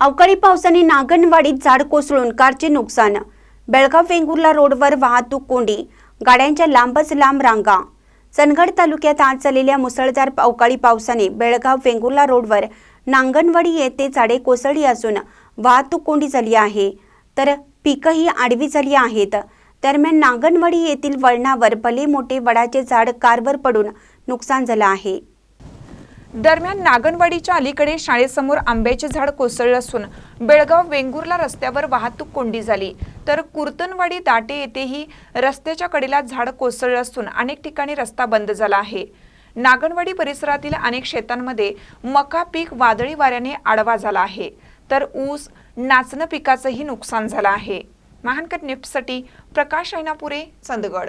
अवकाळी पावसाने नागनवाडीत झाड कोसळून कारचे नुकसान. बेळगाव वेंगुर्ला रोडवर वाहतूक कोंडी. गाड्यांच्या लांबच लांब रांगा. चंदगड तालुक्यात आज झालेल्या मुसळधार अवकाळी पावसाने बेळगाव वेंगुर्ला रोडवर नांगणवाडी येथे झाडे कोसळली असून वाहतूक कोंडी झाली आहे. तर पिकंही आडवी झाली आहेत. दरम्यान नांगणवाडी येथील वळणावर भले मोठे वडाचे झाड कारवर पडून नुकसान झालं आहे. दरम्यान नागनवाडीच्या अलीकडे शाळेसमोर आंब्याचे झाड कोसळलं असून बेळगाव वेंगुर्ला रस्त्यावर वाहतूक कोंडी झाली. तर कुर्तनवाडी दाटे येथेही रस्त्याच्या कडेला झाड कोसळलं असून अनेक ठिकाणी रस्ता बंद झाला आहे. नागनवाडी परिसरातील अनेक शेतांमध्ये मका पीक वादळी वाऱ्याने आडवा झाला आहे. तर ऊस नाचणं पिकाचंही नुकसान झालं आहे. महानकट निफ्टसाठी प्रकाश ऐनापुरे चंदगड.